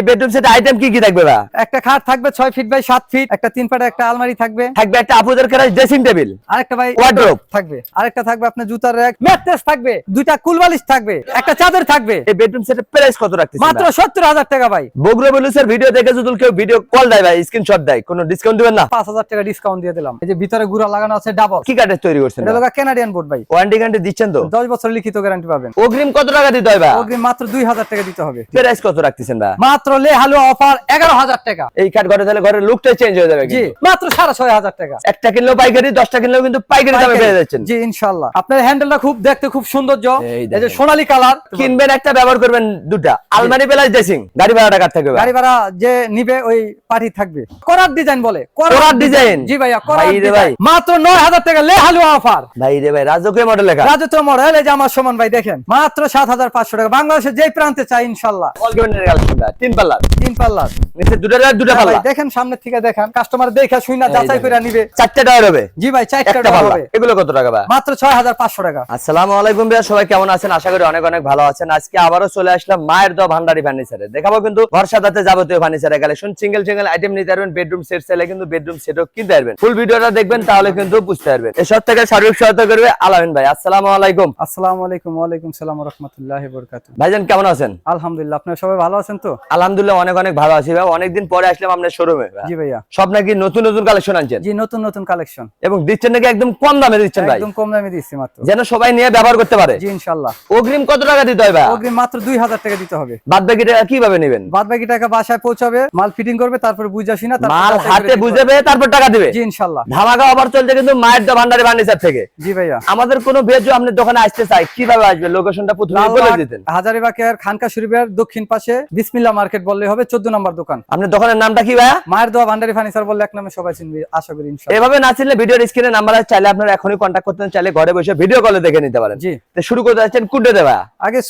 এই bedroom set item কি কি থাকবে বা একটা খাট থাকবে ছয় ফিট বাই সাত ফিট একটা তিন পাটে একটা আলমারি থাকবে। থাকবে একটা আপুদের কেরাস ড্রেসিং টেবিল আরেকটা ভাই। থাকবে। আরেকটা থাকবে আপনার জুতার র্যাক ম্যাট্রেস থাকবে দুইটা কুলবালিশ থাকবে একটা চাদর থাকবে। এই বেডরুম সেটের প্রাইস কত রাখতেছেন মাত্র সত্তর হাজার টাকা ভাই। বগুড়া বেলুসের ভিডিও দেখে যদি কেউ ভিডিও কল দেয় ভাই স্ক্রিনশট দেয় কোনো ডিসকাউন্ট দিবেন না? পাঁচ হাজার টাকা ডিসকাউন্ট দিয়ে দিলাম। এই যে ভিতরে গুড়া লাগানো আছে ডাবল কি কাঠের তৈরি করছেন এটা কেনাডিয়ান বোর্ড ভাই। ওয়ারেন্টি গ্যারান্টি দিচ্ছেন তো? দশ বছর লিখিত গ্যারান্টি পাবেন। অগ্রিম কত টাকা দিতে ভাই? অগ্রিম মাত্র দুই হাজার টাকা দিতে হবে। প্রাইস কত রাখতেছেন ভাই? মাত্র লে হালু অফার এগারো হাজার টাকা। এই কাঠ ঘরে তাহলে ঘরের লুকটাই চেঞ্জ হয়ে যাবে জি মাত্র সাড়ে ছয় হাজার টাকা। একটা কিনলেও পাইকারি দশটা কিনলেও কিন্তু পাইকারি দামে পেয়ে যাচ্ছেন। জি ইনশাল্লাহ আপনার হ্যান্ডেলটা খুব দেখতে খুব সৌন্দর্য। এই যে। সোনালী কালার কিনবেন একটা ব্যবহার করবেন দুটা। আলমারি প্লাস ড্রেসিং গাড়ি ভাড়া টাকা থাকবে গাড়ি ভাড়া যে নিবে ওই পার্টি থাকবে। করার ডিজাইন বলে। করার ডিজাইন? জি ভাইয়া করার ভাই ডিজাইন মাত্র নয় হাজার টাকা লে হালুয়া অফার ভাই রে ভাই রাজকীয় মডেল লেখা। রাজত্ব মডেল এই যে আমার সমান ভাই দেখেন। মাত্র সাত হাজার পাঁচশো টাকা। বাংলাদেশের যে প্রান্তে চাই ইনশাল্লাহ তিন পাল্লার তিন পাল্লার নিচে দুটা টায়ার, দুটা পাল্লা দেখেন সামনে থেকে দেখেন কাস্টমার দেখে শুই যাচাই করে নিবে। চারটে টায়ার হবে। জি ভাই চারটা একটা হবে। এগুলো কত টাকা ভাই? মাত্র ছয় হাজার পাঁচশো টাকা। আসসালামু আলাইকুম ভাইয়া সবাই কেমন আছেন? আশা করি অনেক অনেক ভালো আছেন। আজকে আবারও চলে আসলাম মায়ের দোয়া ভান্ডারি ফার্নিচারে দেখাবো কিন্তু বর্ষাদাতে যাবতীয় ফার্নিচারের কালেকশন সিঙ্গেল সিঙ্গেল আইটেম নিতে পারবেন বেডরুম সেট চাইলে কিন্তু বেডরুম সেটও কিনতে পারবেন। ফুল ভিডিওটা দেখবেন তাহলে কিন্তু বুঝতে পারবেন। এসব থেকে সার্বিক সহায়তা করবে আলামিন ভাই। আসসালামু আলাইকুম। আসসালামু আলাইকুম ওয়ালাইকুম সালাম রহমতুল্লাহ বরকাত ভাইজান কেমন আছেন? আলহামদুলিল্লাহ আপনারা সবাই ভালো আছেন তো? আলহামদুলিল্লাহ অনেক অনেক ভালো আছি ভাই। অনেকদিন পরে আসলাম আপনার শোরুমে জি ভাইয়া। সব নাকি নতুন নতুন কালেকশন আনছেন? জি নতুন নতুন কালেকশন এবং দিচ্ছেন নাকি একদম কম দামে দিচ্ছেন ভাই? একদম কম দামে দিচ্ছি মাত্র। যেন সবাই নিয়ে ব্যবহার করতে পারে। জি ইনশাল্লাহ। অগ্রিম কত টাকা দিতে হয় ভাই? অগ্রিম মাত্র দুই হাজার টাকা দিতে হবে। বাদ বাকি টাকা কীভাবে নেবেন? বাদ বাকি টাকা বাসায় পৌঁছাবে মাল ফিটিং করবে তারপর বুঝে আসি না মাল হাতে দিতে বুঝে পেয়ে তারপর টাকা দিবে। জি ইনশাল্লাহ। ধামাকা অফার চলছে কিন্তু মায়ের দা ভান্ডারি ফার্নিচার থেকে। জি ভাইয়া। আমাদের কোনো ভেজ আপনার দোকানে আসতে চাই কীভাবে আসবে? লোকেশনটা প্রথমে বলে দিতেন। হাজারিবাগের খানকা শরীফের দক্ষিণ পাশে বিসমিল্লা মার্কেট বললে হবে চোদ্দ নম্বর দোকান। আপনার দোকানের নামটা কি ভাইয়া? মায়ের দোয়া ভান্ডারি ফার্নিচার বললে এক নামে সবাই চিনবে আশা করি এভাবে না চিনলে ভিডিওর স্ক্রিনে নাম্বার আছে চাইলে আপনারা এখনই কন্ট্যাক্ট করতে চাইলে ঘরে বসে ভিডিও কলে দেখে নিতে পারেন। জি। তো শুরু করতে যাচ্ছেন কুডে দেবা আগে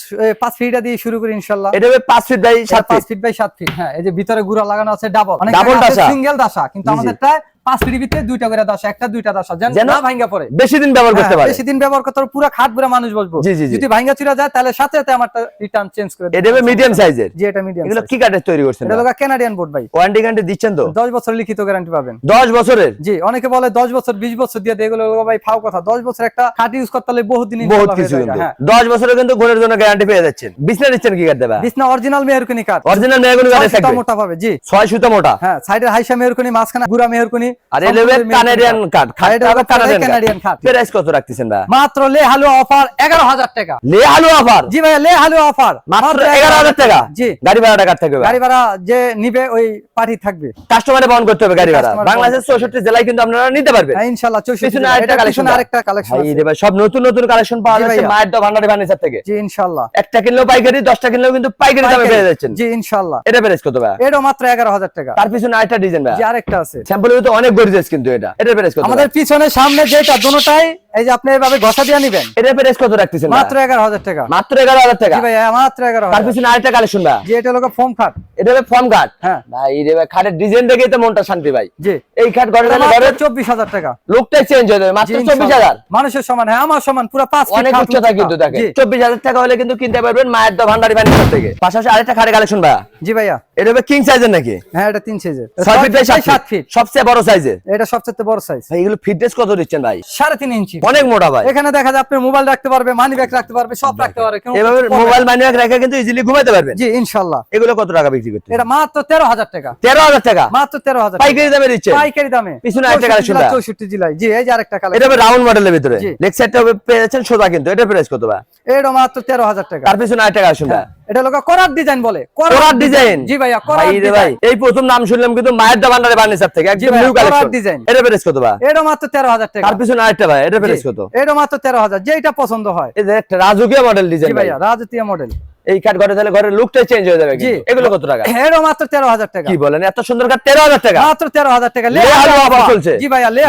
পাঁচ ফিটটা দিয়ে শুরু করি ইনশাল্লাহ এটা হবে পাঁচ ফিট বাই সাত পাঁচ ফিট বাই সাত ফিট হ্যাঁ এই যে ভিতরে গুড়া লাগানো আছে ডাবল ডাবল। সিঙ্গেল দাসা কিন্তু। আমাদেরটা পাঁচ ফিটের ভিতরে দুইটা করে দাসা একটা দুইটা দাসা যেন না ভাঙ্গা পড়ে। বেশি দিন ব্যবহার করতে হ্যাঁ, পারে। বেশি দিন ব্যবহার করতে পুরো খাট পুরো মানুষ বসবো। যদি ভাঙ্গা চুরা যায় তাহলে সাথে সাথে আমারটা রিটার্ন চেঞ্জ করে এটা মিডিয়াম সাইজের জি এটা মিডিয়াম এগুলো কি কাঠের তৈরি করছেন এটা কেনাডিয়ান বোর্ড ভাই। ওয়ারেন্টি গ্যারান্টি দিচ্ছেন তো? দশ বছর লিখিত গ্যারান্টি পাবেন। দশ বছরের? জি অনেকে বলে দশ বছর বিশ বছর দিয়ে দেয়, এগুলো ভাই ফাও কথা। দশ বছর একটা খাট ইউজ করতে হলে বহুত দিন বহুত কিছু কিন্তু। হ্যাঁ। দশ বছরের কিন্তু ঘরের জন্য গ্যারান্টি পেয়ে যাচ্ছেন। বিছনা দিচ্ছেন কি কাঠ দেবা বিছনা অরিজিনাল মেহরকুনি কাঠ। অরিজিনাল কাঠে সুতা থাকবে মোটা পাবে জি। ছয় সুতা মোটা। হ্যাঁ সাইডের হাইসা মেহরকুনি মাঝখানে গুড়া মেহরকুনি আর এই কানাডিয়ান কাঠ কানাডিয়ান কানাডিয়ান প্রাইস কত রাখতেছেন ভাই? মাত্র লে হালু অফার এগারো হাজার টাকা। লে আলু অফার জি ভাই লে হালু অফার মাত্র এগারো হাজার টাকা? জি। গাড়ি ভাড়া টাকা থাকবে গাড়ি ভাড়া যে নিবে ওই পার্টি থাকবে। কাস্টমারে বহন করতে হবে গাড়ি ভাড়া। বাংলাদেশের চৌষট্টি জেলায় কিন্তু আপনারা নিতে পারবেন। ইনশাআল্লাহ চৌষট্টি পিছনে জেলা। আরেকটা এটা collection পিছনে দাও। আরেকটা কালেকশন ভাই ভাই, সব নতুন নতুন কালেকশন পাওয়া যাচ্ছে। মায়ের দা ভান্ডারি ফার্নিচার থেকে। জি ইনশাআল্লাহ। একটা কিনলেও পাইকারি দশটা কিনলেও কিন্তু পাইকারি দামে পেয়ে যাচ্ছেন। জি ইনশাআল্লাহ। এটা প্রাইস কত ভাই? এটাও মাত্র এগারো হাজার টাকা। তার পিছনে আরেকটা ডিজাইন ভাই। জি আরেকটা আছে। স্যাম্পলের ভিতরে অনেক গর্জিয়াস কিন্তু এটা। এটা প্রাইস কত? আমাদের পিছনে সামনে যেটা দুটোটাই এই যে আপনি এভাবে ঘষা দিয়ে নিবেন? এটা প্রাইস কত রাখতেছেন মাত্র এগারো হাজার টাকা। মাত্র এগারো হাজার টাকা? জি ভাই মাত্র এগারো তার পিছনে আরেকটা কালেকশন ভাই। জি এটা হলো ফোম খাট এটা হবে ফর্ম কাট হ্যাঁ। ভাই রে ভাই খাটের ডিজাইন দেখেই তো মনটা শান্তি ভাই। জি। এই খাট ঘরে গেলে চব্বিশ হাজার টাকা। লোকটাই চেঞ্জ হয়ে যাবে মাত্র জি, চব্বিশ ইনশাআল্লাহ। হাজার। মানুষের সমান হ্যাঁ আমার সমান পুরো পাঁচ ফিট অনেক উচ্চতা। কিন্তু দেখে চব্বিশ হাজার টাকা হলে কিন্তু কিনতে পারবেন মায়ের দা ভান্ডারি ফার্নিচার থেকে। পাশাপাশি আরেকটা খাটে কালেকশন ভাই। জি ভাইয়া। এটা হবে কিং সাইজের নাকি? হ্যাঁ এটা তিন সাইজের ছয় ফিট বাই সাত সাত ফিট ফিট সবচেয়ে বড় সাইজের এটা সবচেয়ে বড় সাইজ ভাই এগুলো ফিটনেস কত দিচ্ছেন ভাই? সাড়ে তিন ইঞ্চি অনেক মোটা ভাই। এখানে দেখা যায় আপনি মোবাইল রাখতে পারবে মানি ব্যাগ রাখতে পারবে সব রাখতে পারবে এভাবে মোবাইল মানি রেখে কিন্তু ইজিলি ঘুমাতে পারবেন। জি ইনশাল্লাহ। এগুলো কত টাকা বিক্রি করতে এটা মাত্র তেরো হাজার টাকা। তেরো হাজার টাকা? মাত্র তেরো হাজার পাইকারি দামে দিচ্ছে পাইকারি দামে। পিছনে আরেকটা চৌষট্টি collection জেলা, দেয়া। চৌষট্টি জেলায় জি এই যে আরেকটা এটা কালেকশন হবে রাউন্ড মডেলের ভিতরে। লেগ সাইডটা হবে পেয়ে সোজা কিন্তু। এটা প্রাইস কত ভাই? এটা মাত্র তেরো হাজার টাকা। তার পিছনে আরেকটা কালেকশন ভাই। এটা লোক করার ডিজাইন বলে। করার ডিজাইন জি ভাইয়া করার ভাই ভাই এই প্রথম নাম শুনলাম কিন্তু মায়ের দা ভান্ডারে ফার্নিচার থেকে একদম নিউ কালেকশন। এটা প্রাইস কত ভাই? এটা মাত্র তেরো হাজার টাকা। তার পিছনে আরেকটা ভাই এটা প্রাইস কত? এটা মাত্র তেরো হাজার যেটা পছন্দ হয়। এই যে একটা রাজকীয় মডেল ডিজাইন ভাই ভাইয়া রাজতীয় মডেল এই কাঠ ঘরে তাহলে ঘরের লুকটাই চেঞ্জ হয়ে যাবে এগুলো কত টাকা? এটা মাত্র তেরো হাজার টাকা। কি বলেন এত সুন্দর কাঠ তেরো হাজার টাকা? মাত্র তেরো হাজার টাকা। লে। চলছে। জি ভাইয়া লে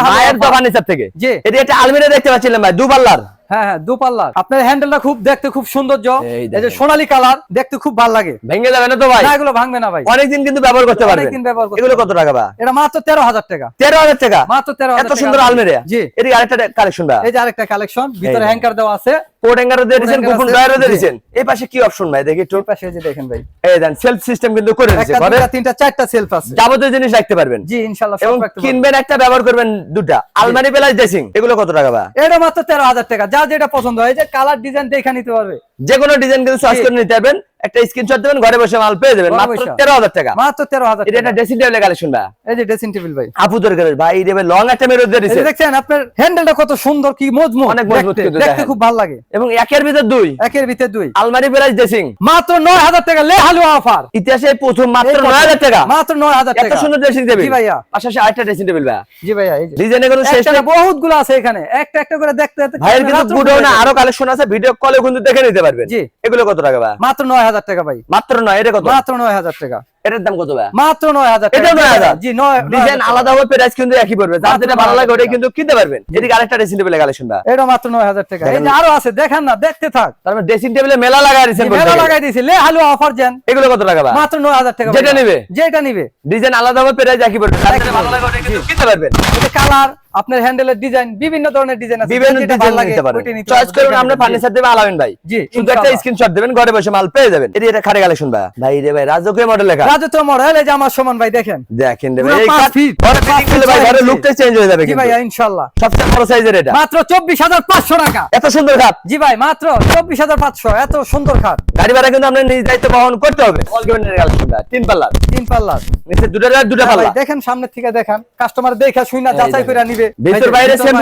দা থেকে। জি। এটা আলমিরা দেখতে পাচ্ছিলাম ভাই দু পাল্লার হ্যাঁ হ্যাঁ দুপাল্লা আপনার হ্যান্ডেলটা খুব দেখতে খুব সৌন্দর্য। এই এই যে সোনালী কালার দেখতে খুব ভালো লাগে। ভেঙে যাবে না তো ভাই? না এগুলো ভাঙবে না ভাই। অনেকদিন কিন্তু ব্যবহার করতে পারবেন। অনেকদিন ব্যবহার করতে এগুলো কত টাকা বা? এটা মাত্র তেরো হাজার টাকা। তেরো হাজার টাকা? মাত্র তেরো হাজার এত সুন্দর আলমারি। জি। এটি আরেকটা কালেকশন ভাই এই যে আরেকটা কালেকশন ভিতরে দেখেন। হ্যাঙ্কার দেওয়া আছে। কোড দিয়ে দিয়েছেন ড্রয়ারও দিয়ে দিয়েছেন এই পাশে কি অপশন ভাই? দেখি একটু। পাশে যে দেখেন ভাই। এই দেন সেলফ সিস্টেম কিন্তু করে দিয়েছে ঘরে। তিনটা চারটা সেলফ আছে। যাবতীয় জিনিস রাখতে পারবেন। জি ইনশাআল্লাহ সব রাখতে পারবেন। কিনবেন একটা ব্যবহার করবেন দুটা। আলমারি প্লাস ড্রেসিং এগুলো কত টাকা বা এটা মাত্র তেরো হাজার টাকা। যা যেটা পছন্দ হয় যে কালার ডিজাইন দেখে নিতে পারবে। যে কোনো ডিজাইন কিন্তু সার্চ করে নিতে পারবেন। একটা স্ক্রিনশট দেবেন ঘরে বসে মাল পেয়ে যাবেন মাত্র বসে। তেরো হাজার টাকা। মাত্র তেরো হাজার এটা একটা ড্রেসিং টেবিলের কালেকশন বা এই যে ড্রেসিং টেবিল ভাই। আপু দরকার ভাই এই দেবে লং একটা মেরো দিয়ে দিছে। দেখছেন আপনার হ্যান্ডেলটা কত সুন্দর কি মজবুত। অনেক মজবুত দেখতে- খুব ভালো লাগে। এবং একের ভিতর দুই। একের ভিতরে দুই। আলমারি প্লাস ড্রেসিং মাত্র নয় হাজার টাকা লে হালুয়া অফার ইতিহাসে প্রথম মাত্র নয় হাজার টাকা। মাত্র নয় হাজার এত সুন্দর ড্রেসিং টেবিল জি ভাইয়া। পাশাপাশি আরেকটা ড্রেসিং টেবিল ভাই। জি ভাইয়া এই যে। ডিজাইনে কোনো শেষ নেই। বহুতগুলো আছে এখানে। একটা একটা করে দেখতে দেখতে ভাইয়ের কিন্তু গুডাউনে ঘুরে আরও কালেকশন আছে ভিডিও কলে কিন্তু দেখে নিতে পারবেন। জি। এগুলো কত টাকা ভাই? মাত্র নয় হাজার টাকা ভাই। মাত্র নয় এটা কত? মাত্র নয় হাজার টাকা। এটার দাম কত ভাই? মাত্র নয় হাজার এটাও নয় হাজার? জি নয় ডিজাইন আলাদা হবে প্রাইস কিন্তু একই পড়বে। যার যেটা ভালো লাগে ওটাই কিন্তু কিনতে পারবেন। এদিকে আরেকটা ড্রেসিং টেবিলের কালেকশন ভাই এটা মাত্র নয় হাজার টাকা। এই যে আরও আছে দেখেন না দেখতে থাক। তারপর ড্রেসিং টেবিলে মেলা লাগাই দিয়েছেন বলতে মেলা। লাগাই দিয়েছি। লে হালুয়া অফার দেন। এগুলো কত টাকা ভাই? মাত্র নয় হাজার টাকা যেটা। নিবে? যেটা নিবে। ডিজাইন আলাদা হবে প্রাইস একই পড়বে। যার যেটা ভালো লাগে ওটাই কিন্তু কিনতে পারবেন। এটা কালার আপনার হ্যান্ডেলের ডিজাইন বিভিন্ন ধরনের ডিজাইন আছে। বিভিন্ন ডিজাইন নিতে পারেন। চয়েস করুন আমরা ফার্নিচার দেবে আলামিন ভাই। জি, শুধু একটা স্ক্রিনশট দেবেন ঘরে বসে মাল পেয়ে যাবেন। এটি এটা খারে কালেকশন ভাই। ভাই রে ভাই রাজকীয় মডেল লেখা। রাজত্ব মডেল এই যে আমার সমান ভাই দেখেন। দেখেন রে ভাই এই পাঁচ কাঠ- ফিট, ঘরে করলে ভাই ইঞ্চি। লুকটাই চেঞ্জ হয়ে যাবে জি কিন্তু। ভাইয়া ইনশাল্লাহ সবচেয়ে বড় সাইজের এটা। মাত্র চব্বিশ হাজার পাঁচশো টাকা। এত সুন্দর খাট জি ভাই মাত্র চব্বিশ হাজার পাঁচশো এত সুন্দর খাট গাড়ি ভাড়া কিন্তু আপনার নিজ দায়িত্ব বহন করতে হবে। অল গিভেনের কালেকশন ভাই তিন পাল্লা তিন পাল্লা নিচে দুটো দুটো হ্যাঁ পাল্লা। দেখেন সামনে থেকে দেখেন। কাস্টমার দেখে শুই না যাচাই করে নিবে। ভিতর বাইরে সেম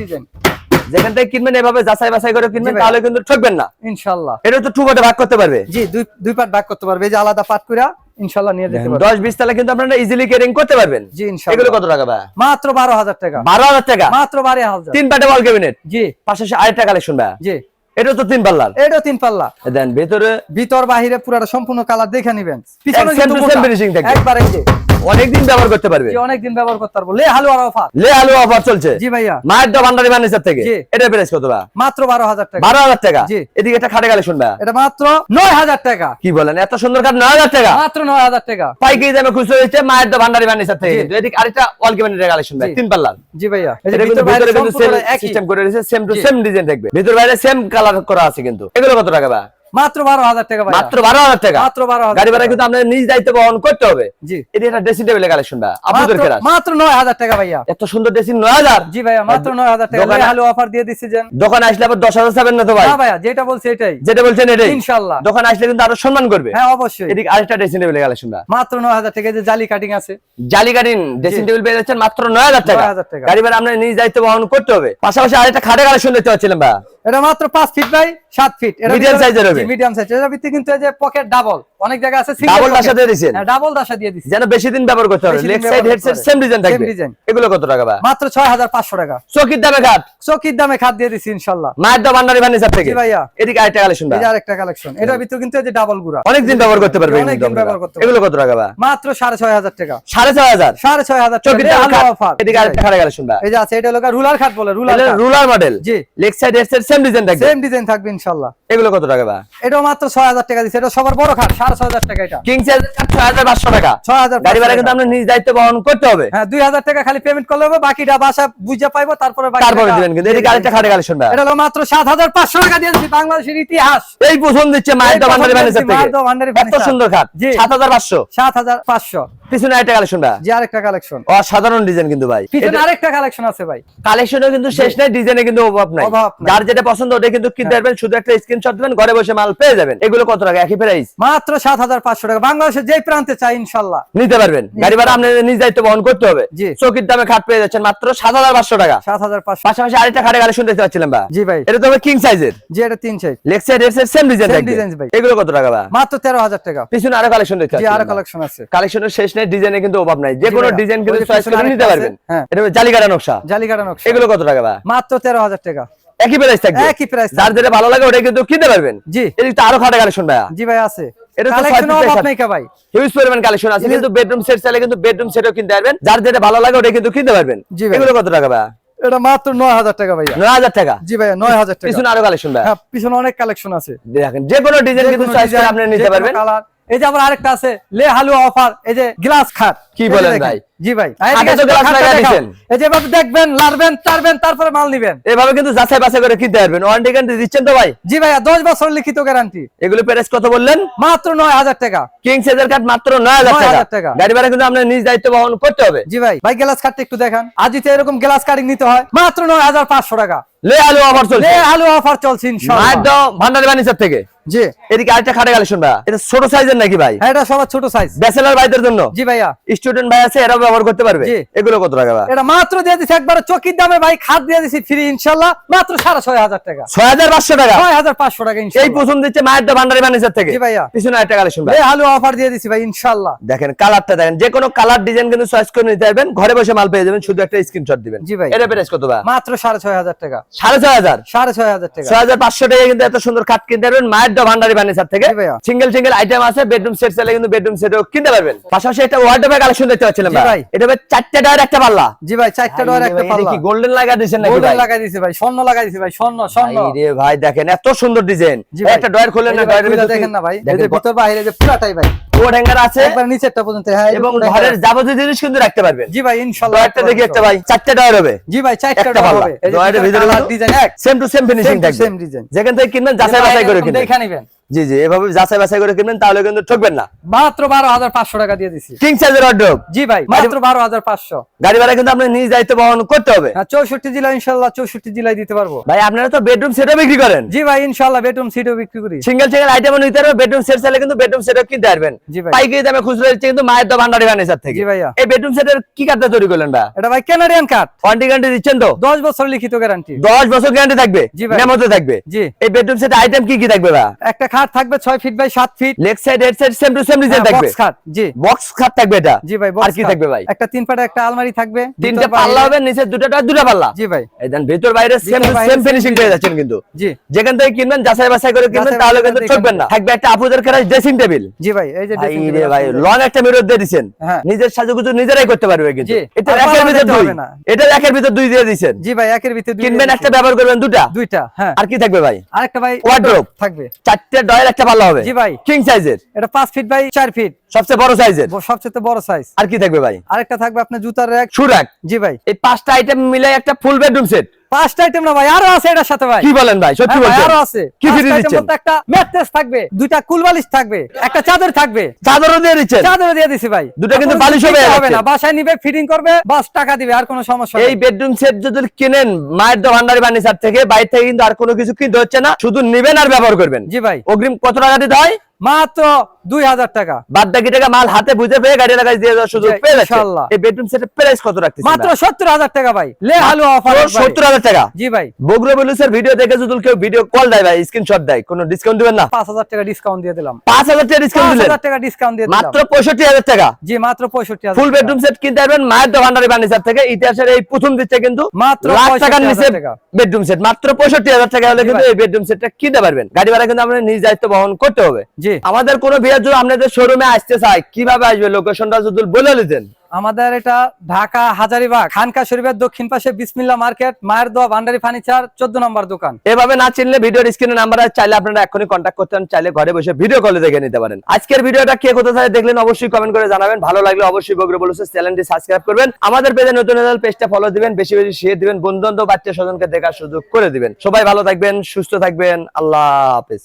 ডিজাইন যেখান থেকে কিনবেন এভাবে যাচাই বাছাই করে কিনবেন তাহলে কিন্তু ঠকবেন না। এটা তো টু পার্টে ভাগ করতে পারবে। জি দুই দুই পার্ট ভাগ করতে পারবে। এই যে আলাদা পার্ট করে ইনশাল্লাহ নিয়ে যেতে পারবে। দশ বিশ তালা কিন্তু আপনারা ইজিলি ক্যারিং করতে পারবেন। জি এগুলো কত টাকা ভাই? মাত্র বারো হাজার টাকা। বারো হাজার টাকা? মাত্র বারো হাজার। তিন পার্টে ওয়াল ক্যাবিনেট জি। পাশাপাশি আরেকটা কালেকশন ভাই। জি। এটা তো তিন পাল্লা। দেন ভেতরে ভিতর বাহিরে পুরাটা সম্পূর্ণ কালার দেখে নিবেন। পিছনে কিন্তু থাকবে। একবার অনেকদিন ব্যবহার করতে পারবে। অনেকদিন ব্যবহার করতে পারব। লে হালুয়ার অফার। লে আলু অফার চলছে। জি ভাইয়া। মায়ের দো ভান্ডারি ফার্নিচার থেকে এটা প্রাইস কত ভাই? মাত্র বারো হাজার টাকা। বারো হাজার টাকা? জি। এদিকে একটা খাটে কালেকশন ভাই। এটা মাত্র নয় হাজার টাকা। কি বলেন এত সুন্দর খাট নয় হাজার টাকা? মাত্র নয় হাজার টাকা। পাইকারি দামে খুচরো হচ্ছে মায়ের দো ভান্ডারি ফার্নিচার থেকে কিন্তু এদিকে আরেকটা ওয়াল ক্যাবিনেটের কালেকশন ভাই। তিন পাল্লার। জি ভাইয়া। এটা কিন্তু ভিতরে কিন্তু একই। সিস্টেম করে রয়েছে সেম টু সেম ডিজাইন থাকবে। ভিতর বাইরে সেম কালার করা আছে কিন্তু। এগুলো কত টাকা ভাই? মাত্র বারো হাজার টাকা মাত্র বারো হাজার টাকা? মাত্র বারো হাজার গাড়ি ভাড়া কিন্তু আপনার নিজ দায়িত্ব বহন করতে হবে। জি। এটা একটা ড্রেসিং টেবিলের কালেকশন ভাই আপনাদের মাত্র- মাত্র নয় হাজার টাকা ভাইয়া। এত সুন্দর ড্রেসিং নয় হাজার? জি ভাইয়া মাত্র নয় হাজার টাকা। দোকানে- অফার দিয়ে দিচ্ছি যেন দোকানে আসলে আবার দশ হাজার যাবেন না তো ভাই? ভাইয়া যেটা বলছি এটাই। যেটা বলছেন এটাই। ইনশাল্লাহ। দোকানে আসলে কিন্তু আরও সম্মান করবে। হ্যাঁ অবশ্যই। এদিকে আরেকটা ড্রেসিং টেবিলের কালেকশন ভাই মাত্র নয় হাজার টাকা যে জালি কাটিং আছে। জালি গাড়িন ড্রেসিং টেবিল পেয়ে যাচ্ছেন মাত্র নয় হাজার টাকা। 9,000 টাকা। গাড়ি ভাড়া আপনার নিজ দায়িত্ব বহন করতে হবে। পাশাপাশি আরেকটা খাটে কালেকশন দেখতে পাচ্ছিলাম ভাই এটা মাত্র পাঁচ ফিট বাই সাত ফিট মিডিয়াম সাইজের হবে। মিডিয়াম সাইজ এর ভিত্তি কিন্তু এই যে পকেট ডাবল অনেক জায়গা আছে ডাবল দাসা দিয়ে দিচ্ছেন ডাবল দাসা দিয়ে দিচ্ছি যেন বেশি দিন ব্যবহার করতে লেগ সাইড সেম ডিজাইন থাকবে। এগুলো কত টাকা ভাই? মাত্র ছয় হাজার পাঁচশো টাকা। চকির দামে চকির দামে দিয়ে দিচ্ছি ইনশাল্লাহ। মায়ের দা ভান্ডারি ফার্নিচার থেকে। জি ভাইয়া। এদিকে আরেকটা কালেকশন যে আরেকটা কালেকশন এটার ভিতরে কিন্তু এই যে ডাবল গুড়া। অনেক দিন ব্যবহার করতে পারবে অনেক দিন ব্যবহার করতে এগুলো কত টাকা ভাই? মাত্র সাড়ে ছয় হাজার টাকা। সাড়ে ছয় হাজার সাড়ে ছয় হাজার টাকা। চকির দামে এদিকে আরেকটা খাটে কালেকশন ভাই। এই যে আছে এটা লোক রুলার খাট বলে রুলার রুলার মডেল জি। লেগ সাইড সেম ডিজাইন থাকবে। সেম ডিজাইন থাকবে ইনশাল্লাহ। এগুলো কত টাকা ভাই? এটাও মাত্র ছয় হাজার টাকা দিচ্ছে এটা সবার বড় খাট হাজার টাকা এটা। কিং সাইজ ছয় হাজার পাঁচশো টাকা। ছয় হাজার গাড়ি ভাড়া কিন্তু আপনার নিজ দায়িত্ব বহন করতে হবে। হ্যাঁ দুই হাজার টাকা খালি পেমেন্ট করলে হবে বাকিটা বাসা বুঝে পাইবো তারপরে তারপরে দিবেন কিন্তু। দিয়ে এদিকে খাটে কালেকশন ভাই এটা হলো মাত্র সাত হাজার পাঁচশো টাকা দিয়েছি বাংলাদেশের ইতিহাস। এই প্রথম দিচ্ছে মায়ের এই দা প্রথম ভান্ডারি ফার্নিচার দিচ্ছি মায়ের দা এত সুন্দর খাট। সাত হাজার পাঁচশো। সাত হাজার পাঁচশো। পিছনে আরেকটা কালেকশন ভাই যে আরেকটা কালেকশন অসাধারণ ডিজাইন কিন্তু ভাই। পিছনে আরেকটা কালেকশন আছে ভাই। কালেকশনও কিন্তু শেষ নাই ডিজাইনে কিন্তু অভাব নাই। যার যেটা পছন্দ ওটা কিন্তু কিনতে পারবেন শুধু একটা স্ক্রিনশট দিবেন ঘরে বসে মাল পেয়ে যাবেন। এগুলো কত টাকা? একই প্রাইস মাত্র সাত হাজার পাঁচশো টাকা। বাংলাদেশের যেই প্রান্তে চাই ইনশাল্লাহ। নিতে পারবেন। গাড়ি ভাড়া আপনার নিজ দায়িত্ব বহন করতে হবে। জি। চকির দামে খাট পেয়ে যাচ্ছেন মাত্র সাত হাজার পাঁচশো টাকা। সাত হাজার পাঁচশো। পাশাপাশি আরেকটা খাটে কালেকশন দেখতে পাচ্ছিলাম ভাই জি ভাই। এটা তো কিং সাইজের জি এটা তিন size leg side side same design থাকবে। এগুলো কত টাকা ভাই মাত্র তেরো হাজার টাকা। পিছনে আরও কালেকশন দেখতে জি আরও কালেকশন আছে। কালেকশনের শেষ নেই ডিজাইনে কিন্তু অভাব নাই। যে কোনো ডিজাইন কিন্তু চয়েস করে নিতে পারবেন। হ্যাঁ। এটা জালিকাটা নকশা। জালিকাটা নকশা। এগুলো কত টাকা ভাই? মাত্র তেরো হাজার টাকা। একই প্রাইস থাকবে? একই প্রাইস যার যেটা ভালো লাগে ওটা কিন্তু কিনতে পারবেন। জি। এদিকে তো আরও খাটে কালেকশন ভাইয়া। জি ভাই আছে। এটা তো এর ভাই। হিউজ পরিমাণ কালেকশন আছে কিন্তু বেডরুম সেট চাইলে কিন্তু বেডরুম সেটও কিনতে পারবেন। যার যেটা ভালো লাগে ওটা কিন্তু কিনতে পারবেন। জি ভাই। এগুলো কত টাকা ভাই এটা মাত্র নয় হাজার টাকা ভাইয়া। নয় হাজার টাকা? জি ভাইয়া নয় হাজার টাকা। পিছনে আরও কালেকশন ভাই হ্যাঁ পিছনে অনেক কালেকশন আছে। দেখেন যে কোনো ডিজাইন কিন্তু করে আপনি নিতে পারবেন। এই যে আবার আরেকটা আছে লে হালুয়া অফার এই যে গ্লাস খাট। কি বলেন ভাই? জি ভাই। এই যেভাবে দেখবেন লাড়বেন তারবেন তারপরে মাল নিবেন। এভাবে কিন্তু যাচাই বাছাই করে কিনতে পারবেন। ওয়ারেন্টি গ্যারান্টি দিচ্ছেন তো ভাই? জি ভাইয়া দশ বছর লিখিত গ্যারান্টি এগুলো প্রাইস কত বললেন? মাত্র নয় হাজার টাকা। কিং সাইজের কাঠ মাত্র 9,000 টাকা। গাড়ি ভাড়া কিন্তু আপনার নিজ দায়িত্ব বহন করতে হবে। জি ভাই ভাই গ্লাস একটু দেখান। এরকম গ্লাস কাটিং নিতে হয়। মাত্র নয় হাজার পাঁচশো টাকা। লে আলু অফার চলছে। লে আলু অফার চলছে ইনশাআল্লাহ দাও ভান্ডারি বানিচার থেকে। জি। এদিকে আরেকটা খাটে কালেকশন ভাই। এটা ছোট সাইজের নাকি ভাই? হ্যাঁ, এটা সবার ছোট সাইজ ব্যাচেলার ভাইদের জন্য। জি ভাইয়া। স্টুডেন্ট ভাই আছে এরাও ব্যবহার করতে পারবে। এগুলো কত টাকা এটা মাত্র দিয়ে দিছি একবার চকির দামে ভাই খাদ দিয়ে দিছি ফ্রি ইনশাল্লাহ মাত্র সাড়ে ছয় হাজার টাকা। ছয় হাজার পাঁচশো টাকা? ছয় হাজার পাঁচশো টাকা এই ইনশাল্লাহ প্রথম দিচ্ছে মায়ের দাও ভান্ডারি বানিচার থেকে। জি ভাইয়া। পিছনে একটা কালেকশন ভাই। লে আলু অফার দিয়ে দিছি ভাই ইনশাল্লাহ। দেখেন কালারটা দেখেন যে কোনো কালার ডিজাইন কিন্তু চয়েস করে নিতে পারবেন ঘরে বসে মাল পেয়ে যাবেন শুধু একটা স্ক্রিনশট দিবেন। জি ভাই। এটা প্রাইস কত ভাই? মাত্র সাড়ে ছয় হাজার টাকা। সাড়ে ছয় হাজার? সাড়ে ছয় হাজার টাকা। ছয় হাজার পাঁচশো টাকা কিন্তু এত সুন্দর খাট কিনতে পারবেন মায়ের দা ভান্ডারি বানিচার থেকে। সিঙ্গেল সিঙ্গেল আইটেম আছে বেডরুম সেট চাইলে কিন্তু বেডরুম সেটও কিনতে পারবেন। পাশাপাশি একটা ওয়ার্ডরোবের কালেকশন দেখতে পাচ্ছিলাম ভাই। ভাই। এটা হবে চারটে একটা পাল্লা। জি ভাই চারটা ডোর একটা পাল্লা। কি গোল্ডেন লাগা দিয়েছেন নাকি গোল্ডেন ভাই? লাগাই দিছি ভাই স্বর্ণ লাগাই দিছি ভাই স্বর্ণ স্বর্ণ। ভাই রে ভাই দেখেন এত সুন্দর ডিজাইন একটা ডয়ার এই না ভাই, ভিতরে দেখেন না ভাই এই যে ভিতর বাইরে যে পুরাটাই ভাই। কোড হ্যাঙ্গার আছে। একবার নিচেরটা পর্যন্ত হ্যাঁ এবং ঘরের যাবতীয় জিনিস কিন্তু রাখতে পারবেন। জি ভাই ইনশাআল্লাহ ডয়ারটা দেখি একটা ভাই চারটে ডয়ার হবে। জি ভাই চারটা একটা হবে। ভিতরে ডিজাইন এক। সেম টু সেম ফিনিশিং থাকবে same design। যেখান থেকে কিনবেন যাচাই বাছাই করে কিনবেন। দেখে নিবেন। জি জি এভাবে যাচাই বাছাই করে কিনবেন তাহলে কিন্তু ঠকবেন না। মাত্র বারো হাজার পাঁচশো টাকা দিয়ে দিছি। কিং সাইজের অর্ডার জি ভাই মাত্র বারো হাজার পাঁচশো। গাড়ি ভাড়া কিন্তু আপনি নিজ দায়িত্ব বহন করতে হবে। হ্যাঁ, চৌষট্টি জেলা ইনশাল্লাহ চৌষট্টি জেলায় দিতে পারব। ভাই আপনারা তো বেডরুম সেটও বিক্রি করেন। জি ভাই ইনশাল্লাহ বেডরুম সিটও বিক্রি করি। সিঙ্গেল সিঙ্গেল আইটেমও নিতে পারবেন বেডরুম সেট চাইলে কিন্তু বেডরুম সেটও কিনতে পারবেন। জি ভাই। পাইকারি দামে খুচরো দিচ্ছে কিন্তু মায়ের দা ভান্ডারি ফার্নিচার থেকে। জি ভাইয়া। এই বেডরুম সেটের কি কাঠটা তৈরি করলেন ভাই? এটা ভাই কানাডিয়ান কাঠ ওয়ারেন্টি গ্যারান্টি দিচ্ছেন তো? দশ বছর লিখিত গ্যারান্টি দশ বছর গ্যারান্টি থাকবে জি ভাই। মেমোতে থাকবে। জি। এই বেডরুম সেট আইটেম কি কি থাকবে ভাই? একটা খাট থাকবে ছয় ফিট বাই সাত feet leg side head side same to same design থাকবে। box খাট জি। বক্স খাট থাকবে এটা? জি ভাই আর কি থাকবে ভাই? একটা তিন পাটা একটা আলমারি থাকবে। তিনটে পাল্লা হবে নিচে দুটো টাকা দুটো পাল্লা। জি ভাই। এই দেন ভিতর বাইরে সেম টু সেম ফিনিশিং পেয়ে যাচ্ছেন কিন্তু। জি। যেখান থেকে কিনবেন যাচাই বাছাই করে কিনবেন তাহলে কিন্তু ঠকবেন না। থাকবে একটা আপুদের ড্রেসিং টেবিল জি ভাই এই যে রে table ভাই লং একটা মিরর দিয়ে দিছেন। হ্যাঁ। নিজের সাজুগুজু নিজেরাই করতে পারবে কিন্তু। এটা একের ভিতর দুই। না। এটা একের ভিতর দুই দিয়ে দিছেন। জি ভাই একের ভিতরে দুই কিনবেন একটা ব্যবহার করবেন দুটা। দুইটা হ্যাঁ। আর কি থাকবে ভাই? আরেকটা ভাই Wardrobe। থাকবে। চারটে ডয়ের একটা পাল্লা হবে। জি ভাই। কিং সাইজের এটা পাঁচ ফিট বাই চার ফিট সবচেয়ে বড় সাইজের সবচেয়ে বড় সাইজ আর কি থাকবে ভাই? আরেকটা থাকবে আপনার জুতার র্যাক সুরাক। জি ভাই। এই পাঁচটা আইটেম মিলে একটা ফুল বেডরুম সেট পাঁচটা আইটেম না ভাই আরও আছে এটার সাথে ভাই। কি বলেন ভাই? সত্যি হ্যাঁ বলছেন? আরও আছে। কি ফ্রি দিচ্ছেন? একটা ম্যাট্রেস থাকবে দুইটা কুলবালিশ থাকবে একটা চাদর থাকবে। চাদরও দিয়ে দিচ্ছেন? চাদর দিয়ে দিছি ভাই। দুটা কিন্তু বালিশ হবে এর না বাসায় নিবে ফিটিং করবে বাস টাকা দিবে আর কোনো সমস্যা এই বেডরুম সেট যদি কিনেন মায়ের দো ভান্ডারি থেকে বাইরে থেকে কিন্তু আর কোনো কিছু কিনতে হচ্ছে না। শুধু নিবেন আর ব্যবহার করবেন। জি ভাই। অগ্রিম কত টাকা দিতে হয়? মাত্র দুই হাজার টাকা। বাদ বাকি টাকা মাল হাতে বুঝে পেয়ে গাড়ি লাগাই দিয়ে দেওয়ার সুযোগ পেয়ে ইনশাআল্লাহ। এই বেডরুম সেটের প্রাইস কত রাখতেছেন মাত্র সত্তর হাজার টাকা ভাই। লে হালু অফার সত্তর হাজার টাকা। জি ভাই। বগুড়া বেলুসের ভিডিও দেখে যদি কেউ ভিডিও কল দেয় ভাই স্ক্রিনশট দেয় কোনো ডিসকাউন্ট দিবেন না? পাঁচ হাজার টাকা ডিসকাউন্ট দিয়ে দিলাম। পাঁচ হাজার টাকা ডিসকাউন্ট দিলেন? টাকা ডিসকাউন্ট দিয়ে দিলাম। মাত্র টাকা? জি মাত্র পঁয়ষট্টি হাজার ফুল বেডরুম সেট কিনতে পারবেন মায়ের দো ভান্ডারি থেকে। ইতিহাসের এই প্রথম দিচ্ছে কিন্তু মাত্র লাখ টাকার নিচে বেডরুম সেট মাত্র পঁয়ষট্টি হাজার টাকা হলে কিন্তু। এই বেডরুম সেটটা কিনতে পারবেন। গাড়ি ভাড়া কিন্তু আপনার নিজ দায়িত্ব বহন করতে হবে। জি। আমাদের কোনো বিয়ের জন্য আপনাদের শোরুমে আসতে চাই কীভাবে আসবে? লোকেশনটা যদি বলে নিতেন আমাদের এটা ঢাকা হাজারিবাগ খানকা শরীফের দক্ষিণ পাশে বিসমিল্লা মার্কেট মায়ের দোয়া ভান্ডারি ফার্নিচার চোদ্দ নম্বর দোকান। এভাবে না চিনলে ভিডিওর স্ক্রিনে নাম্বার আছে চাইলে আপনারা এখনই কন্ট্যাক্ট করতে পারেন চাইলে ঘরে বসে ভিডিও কলে দেখে নিতে পারেন। আজকের ভিডিওটা কে কোথায় দেখলেন অবশ্যই কমেন্ট করে জানাবেন। ভালো লাগলে অবশ্যই বগরে বলছে চ্যানেলটি সাবস্ক্রাইব করবেন। আমাদের পেজে নতুন নতুন পেজটা ফলো দিবেন বেশি বেশি শেয়ার দিবেন বন্ধু বাচ্চা স্বজনকে দেখার সুযোগ করে দিবেন। সবাই ভালো থাকবেন সুস্থ থাকবেন আল্লাহ হাফেজ।